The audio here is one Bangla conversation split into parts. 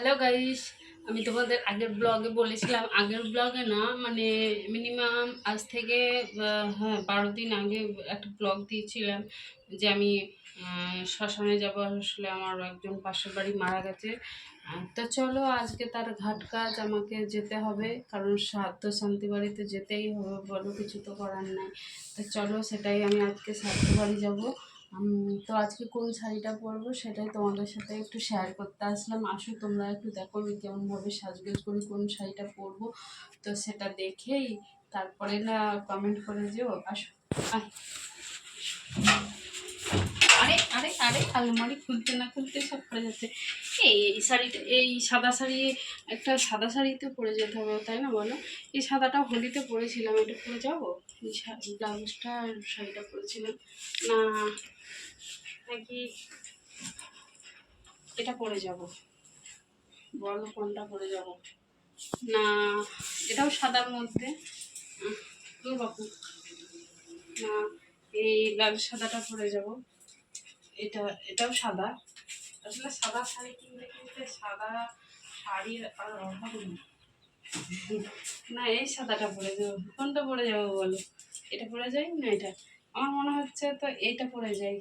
হ্যালো গাইস আমি তোমাদের আগের ব্লগে বলেছিলাম। আগের ব্লগে না মানে মিনিমাম আজ থেকে হ্যাঁ বারো দিন আগে একটা ব্লগ দিয়েছিলাম যে আমি শ্মশানে যাব। আসলে আমার একজন পাশের বাড়ি মারা গেছে। তো চলো, আজকে তার ঘাট কাজ আমাকে যেতে হবে, কারণ শ্রাদ্ধ শান্তি বাড়িতে যেতেই হবে, বলো, কিছু তো করার নাই। তো চলো, সেটাই আমি আজকে শ্রাদ্ধ বাড়ি যাব। তো আজকে কোন শাড়িটা পরবো সেটাই তোমাদের সাথে একটু শেয়ার করতে আসলাম আসো, তোমরা একটু দেখো আমি কেমনভাবে সাজগোজ করি, কোন শাড়িটা পরবো তো সেটা দেখেই তারপরে না কমেন্ট করে যেও, আসো, আয়। আরে আরে আরে, আলমারি খুলতে না খুলতে সব পড়ে যাচ্ছে। এই শাড়িটা, এই সাদা শাড়ি, একটা সাদা শাড়িতে পরে যেতে হবে, তাই না বলো? এই সাদাটা হোলিতে পরেছিলাম, এটা পরে যাব? এই ব্লাউজটা শাড়িটা পরেছিলাম। না, নাকি এটা পরে যাব। বলো, কোনটা পরে যাব? না, এটাও সাদার মধ্যে। বাপু। না, এই লাল সাদাটা পরে যাব। এটা, এটাও সাদা। আসলে সাদা শাড়ি কিনতে কিনতে সাদা শাড়ির আর অভাব নেই না, এই সাদাটা পরে যাব। কোনটা পরে যাব বলো? এটা পরে যাই না এটা? আমার মনে হচ্ছে তো এইটা পরে যাই।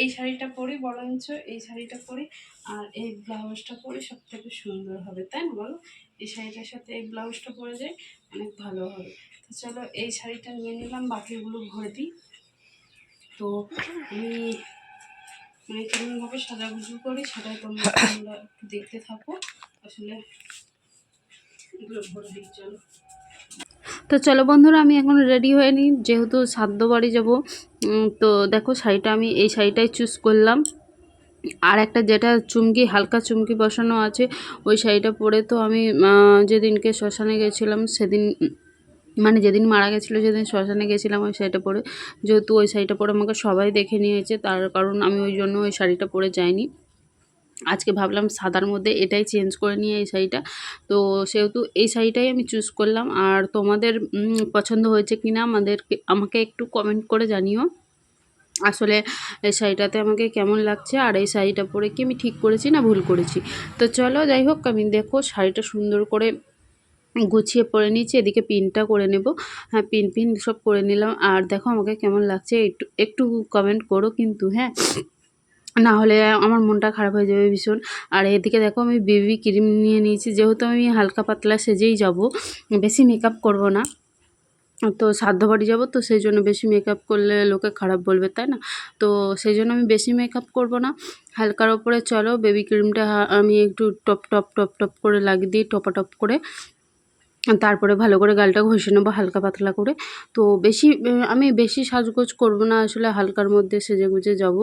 এই শাড়িটা পরি, বরঞ্চ এই শাড়িটা পরি, আর এই ব্লাউজটা পরি সব থেকে সুন্দর হবে, তাই না বলো? এই শাড়িটার সাথে এই ব্লাউজটা পরে যাই, অনেক ভালো হবে। তো চলো এই শাড়িটা নিয়ে নিলাম, বাকিগুলো ভরে দিই। তো আমি মানে কেমনভাবে সাজাগুজু করি সেটাই তোমরা তোমরা একটু দেখতে থাকো। আসলে এগুলো ভরে দিই চলো তো চলো বন্ধুরা আমি এখন রেডি হয়ে নিই। যেহেতু সাদ্য বাড়ি যাব তো দেখো শাড়িটা আমি এই শাড়িটাই চুজ করলাম। আর একটা যেটা চুমকি হালকা চুমকি বসানো আছে ওই শাড়িটা পরে তো আমি যেদিনকে শ্মশানে গেছিলাম সেদিন মানে যেদিন মারা গেছিল, যেদিন শ্মশানে গেছিলাম, ওই শাড়িটা পরে যেহেতু ওই শাড়িটা পরে আমাকে সবাই দেখে নিয়েছে, তার কারণ আমি ওই জন্য ওই শাড়িটা পরে যাইনি। আজকে ভাবলাম সাদার মধ্যে এটাই চেঞ্জ করে নিয়ে এই শাড়িটা। তো সেহেতু এই শাড়িটাই আমি চুজ করলাম। আর তোমাদের পছন্দ হয়েছে কি না আমাদেরকে, আমাকে একটু কমেন্ট করে জানিও। আসলে এই শাড়িটাতে আমাকে কেমন লাগছে, আর এই শাড়িটা পরে কি আমি ঠিক করেছি না ভুল করেছি? তো চলো যাই হোক, আমি দেখো শাড়িটা সুন্দর করে গুছিয়ে পরে নিয়েছি এদিকে পিনটা করে নেব। হ্যাঁ পিন পিন সব করে নিলাম। আর দেখো আমাকে কেমন লাগছে, একটু একটু কমেন্ট করো কিন্তু হ্যাঁ। না হলে আমার মনটা খারাপ হয়ে যাবে ভীষণ। আর এদিকে দেখো আমি বেবি ক্রিম নিয়ে নিয়েছি, যেহেতু আমি হালকা পাতলা সেজেই যাব, বেশি মেকআপ করব না। তো সাধ্য বাড়ি যাব, তো সেই জন্য বেশি মেকআপ করলে লোকে খারাপ বলবে, তাই না? তো সেই জন্য আমি বেশি মেকআপ করব না। হালকার ওপরে চলো, বেবি ক্রিমটা আমি একটু টপ টপ টপ টপ করে লাগিয়ে দিই টপা করে। তারপরে ভালো করে গালটা ঘষে নেব হালকা পাতলা করে। তো বেশি আমি বেশি সাজগোজ করব না, আসলে হালকার মধ্যে সেজে গুজে যাব।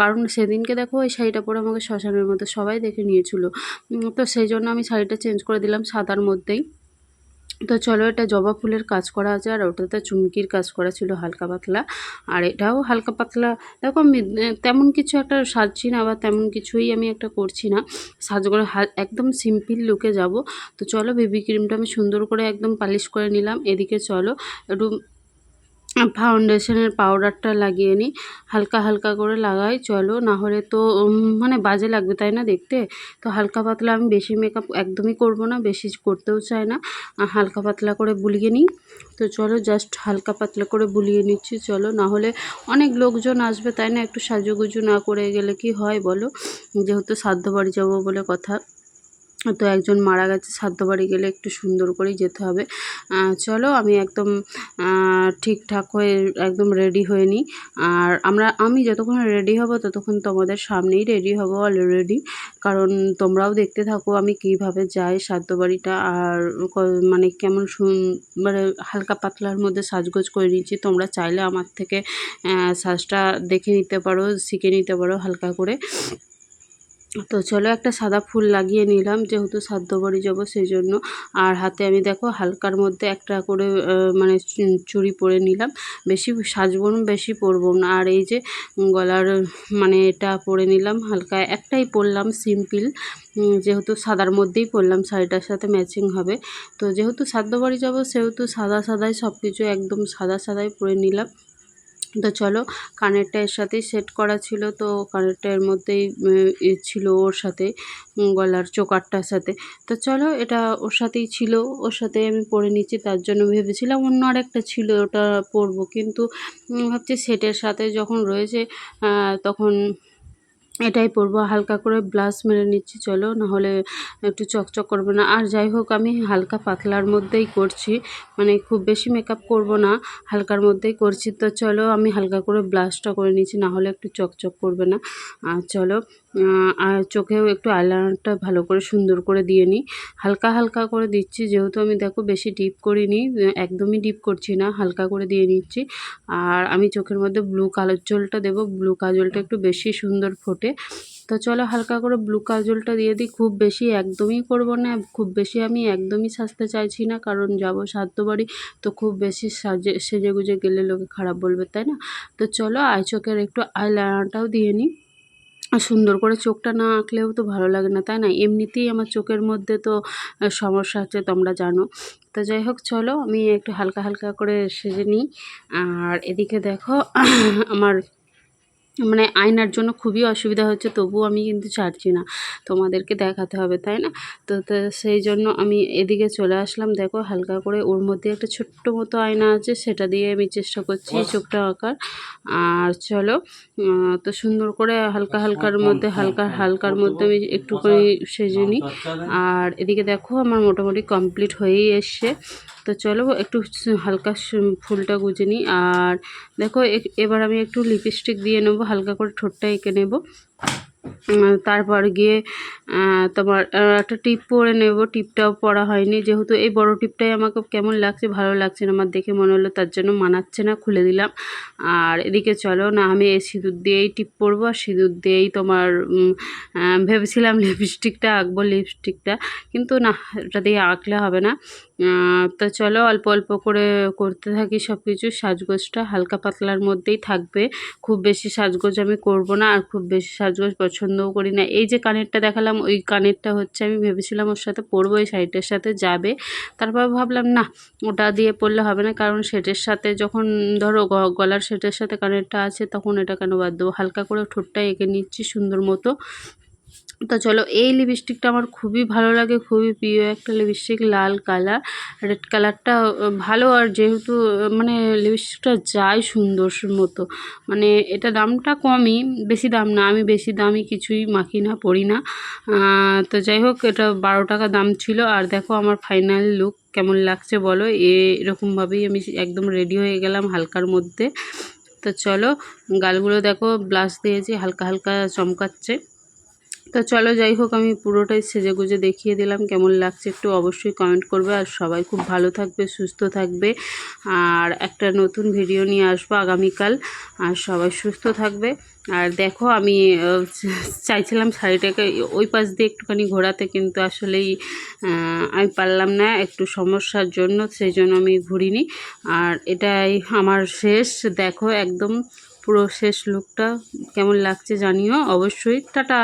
কারণ সেদিনকে দেখো ওই শাড়িটা পরে আমাকে শ্মশানের মধ্যে সবাই দেখে নিয়েছিল। তো সেই জন্য আমি শাড়িটা চেঞ্জ করে দিলাম সাদার মধ্যেই। তো চলো এটা জবা ফুলের কাজ করা আছে আর ওটাতে চুমকির কাজ করা ছিল হালকা পাতলা। আর এটাও হালকা পাতলা। দেখো আমি তেমন কিছু একটা সাজছি না বা তেমন কিছুই আমি একটা করছি না। সাজ করে একদম সিম্পল লুকে যাব। তো চলো বেবি ক্রিমটা আমি সুন্দর করে একদম পালিশ করে নিলাম। এদিকে চলো, একটু ফাউন্ডেশনের পাউডারটা লাগিয়ে নিই হালকা হালকা করে লাগাই, চলো না হলে তো মানে বাজে লাগবে, তাই না দেখতে? তো হালকা পাতলা আমি বেশি মেকআপ একদমই করব না, বেশি করতেও চাই না। হালকা পাতলা করে বুলিয়ে নিই। তো চলো জাস্ট হালকা পাতলা করে বুলিয়ে নিচ্ছি, চলো না হলে অনেক লোকজন আসবে, তাই না? একটু সাজুগুজু না করে গেলে কি হয় বলো? যেহেতু সাধ্য বাড়ি যাব বলে কথা। তো একজন মারা গেছে শ্রাদ্ধ বাড়ি গেলে একটু সুন্দর করেই যেতে হবে। চলো আমি একদম ঠিকঠাক হয়ে, একদম রেডি হয়ে নিই। আর আমরা, আমি যতক্ষণ রেডি হব, ততক্ষণ তোমাদের সামনেই রেডি হব অলরেডি কারণ তোমরাও দেখতে থাকো আমি কীভাবে যাই শ্রাদ্ধ বাড়িটা আর মানে কেমন মানে হালকা পাতলার মধ্যে সাজগোজ করে নিয়েছি তোমরা চাইলে আমার থেকে সাজটা দেখে নিতে পারো, শিখে নিতে পারো হালকা করে। তো চলো একটা সাদা ফুল লাগিয়ে নিলাম, যেহেতু সাধ্য বাড়ি যাব সেই জন্য আর হাতে আমি দেখো হালকার মধ্যে একটা করে মানে চুড়ি পরে নিলাম। বেশি সাজবো না, বেশি পরবো না। আর এই যে গলার মানে এটা পরে নিলাম হালকা। একটাই পরলাম সিম্পল যেহেতু সাদার মধ্যেই পরলাম, শাড়িটার সাথে ম্যাচিং হবে। তো যেহেতু সাধ্য বাড়ি যাব, সেহেতু সাদা সাদাই সব কিছু একদম সাদা সাদাই পরে নিলাম। তো চলো, কানেরটা এর সাথেই সেট করা ছিল। তো কানেরটা এর মধ্যেই ছিল ওর সাথে গলার চোকারটার সাথে। তো চলো, এটা ওর সাথেই ছিল। ওর সাথে আমি পরে নিচ্ছি, তার জন্য ভেবেছিলাম অন্য আরেকটা ছিল, ওটা পরবো। কিন্তু ভাবছি সেটের সাথে যখন রয়েছে তখন এটাই পরবো। হালকা করে ব্লাউজ মেরে নিচ্ছি, চলো। নাহলে একটু চকচক করবে না। আর যাই হোক, আমি হালকা পাতলার মধ্যেই করছি। মানে খুব বেশি মেকআপ করব না, হালকার মধ্যেই করছি। তো চলো, আমি হালকা করে ব্লাউজটা করে নিচ্ছি, নাহলে একটু চকচক করবে না। আর চলো আর চোখেও একটু আইলাইনারটা ভালো করে সুন্দর করে দিয়ে নিই। হালকা হালকা করে দিচ্ছি, যেহেতু আমি দেখো বেশি ডিপ করিনি, একদমই ডিপ করছি না, হালকা করে দিয়ে নিচ্ছি। আর আমি চোখের মধ্যে ব্লু কাজলটা দেবো, ব্লু কাজলটা একটু বেশি সুন্দর ফোটে। তো চলো হালকা করে ব্লু কাজলটা দিয়ে দিই, খুব বেশি একদমই করব না, খুব বেশি আমি একদমই সাজতে চাইছি না, কারণ যাব সাধ্য বাড়ি, তো খুব বেশি সাজে সেজে গুজে গেলে লোকে খারাপ বলবে, তাই না? তো চলো আই চোখের একটু আইলাইনারটাও দিয়ে নিই। সুন্দর করে চোখটা না আঁকলেও তো ভালো লাগে না, তাই না? এমনিতেই আমার চোখের মধ্যে তো সমস্যা আছে তোমরা জানো। তো যাই হোক, চলো আমি একটু হালকা হালকা করে সেজে নিই। আর এদিকে দেখো, আমার মানে আয়নার জন্য খুবই অসুবিধা হচ্ছে তবুও আমি কিন্তু ছাড়ছি না। তোমাদেরকে দেখাতে হবে তাই না? তো তো সেই জন্য আমি এদিকে চলে আসলাম। দেখো হালকা করে ওর মধ্যে একটা ছোট্ট মতো আয়না আছে সেটা দিয়ে আমি চেষ্টা করছি চোখটা আঁকার। আর চলো তো সুন্দর করে হালকা হালকার মধ্যে হালকা হালকার মধ্যে আমি একটুখানি সেজে নিই। আর এদিকে দেখো আমার মোটামুটি কমপ্লিট হয়েই এসছে। তো চলো একটু হালকা ফুলটা গুজে নিই। আর দেখো এবার আমি একটু লিপস্টিক দিয়ে নেব, হালকা করে ঠোঁটটা এঁকে নেব। তারপর গিয়ে তোমার একটা টিপ পরে নেব। টিপটাও পরা হয়নি, যেহেতু এই বড় টিপটাই আমাকে কেমন লাগছে, ভালো লাগছে না, আমার দেখে মনে হলো তার জন্য মানাচ্ছে না, খুলে দিলাম। আর এদিকে চলো না, আমি এই সিঁদুর দিয়েই টিপ পরবো, আর সিঁদুর দিয়েই তোমার ভেবেছিলাম লিপস্টিকটা আঁকবো লিপস্টিকটা কিন্তু না, এটা দিয়ে আঁকলে হবে না। তো চলো অল্প অল্প করে করতে থাকি সব কিছু সাজগোজটা হালকা পাতলার মধ্যেই থাকবে। খুব বেশি সাজগোজ আমি করব না আর খুব বেশি সাজগোজ পছন্দও করি না। এই যে কানেরটা দেখালাম, ওই কানেরটা হচ্ছে আমি ভেবেছিলাম ওর সাথে পরবো, এই শাড়িটার সাথে যাবে। তারপর ভাবলাম, না, ওটা দিয়ে পরলে হবে না কারণ সেটের সাথে যখন ধরো গলার সেটের সাথে কানেরটা আছে তখন এটা কেন বাদ দেবো? হালকা করে ঠোঁটটা এঁকে নিচ্ছি সুন্দর মতো। তো চলো, এই লিপস্টিকটা আমার খুবই ভালো লাগে, খুবই প্রিয় একটা লিপস্টিক লাল কালার রেড কালারটা ভালো আর যেহেতু মানে লিপস্টিকটা যায় সুন্দর মতো। মানে এটা দামটা কমই, বেশি দাম না, আমি বেশি দামি কিছুই মাখি না, পরি না। তো যাই হোক, এটা বারো টাকা দাম ছিল আর দেখো আমার ফাইনাল লুক কেমন লাগছে বলো? এরকমভাবেই আমি একদম রেডি হয়ে গেলাম হালকার মধ্যে। তো চলো, গালগুলো দেখো ব্লাশ দিয়েছি, হালকা হালকা চমকাচ্ছে। তো চলো যাই হোক, আমি পুরোটাই সেজে গুজে দেখিয়ে দিলাম, কেমন লাগছে একটু অবশ্যই কমেন্ট করবে, আর সবাই খুব ভালো থাকবে, সুস্থ থাকবে, আর একটা নতুন ভিডিও নিয়ে আসব আগামীকাল, আর সবাই সুস্থ থাকবে, আর দেখো আমি চাইছিলাম শাড়িটাকে ওই পাশ দিয়ে একটুখানি ঘোরাতে, কিন্তু আসলেই আমি পারলাম না একটু সমস্যার জন্য, সেই জন্য আমি ঘুরিনি, আর এটাই আমার শেষ, দেখো একদম পুরো শেষ লুকটা কেমন লাগছে জানিও, অবশ্যই, টাটা!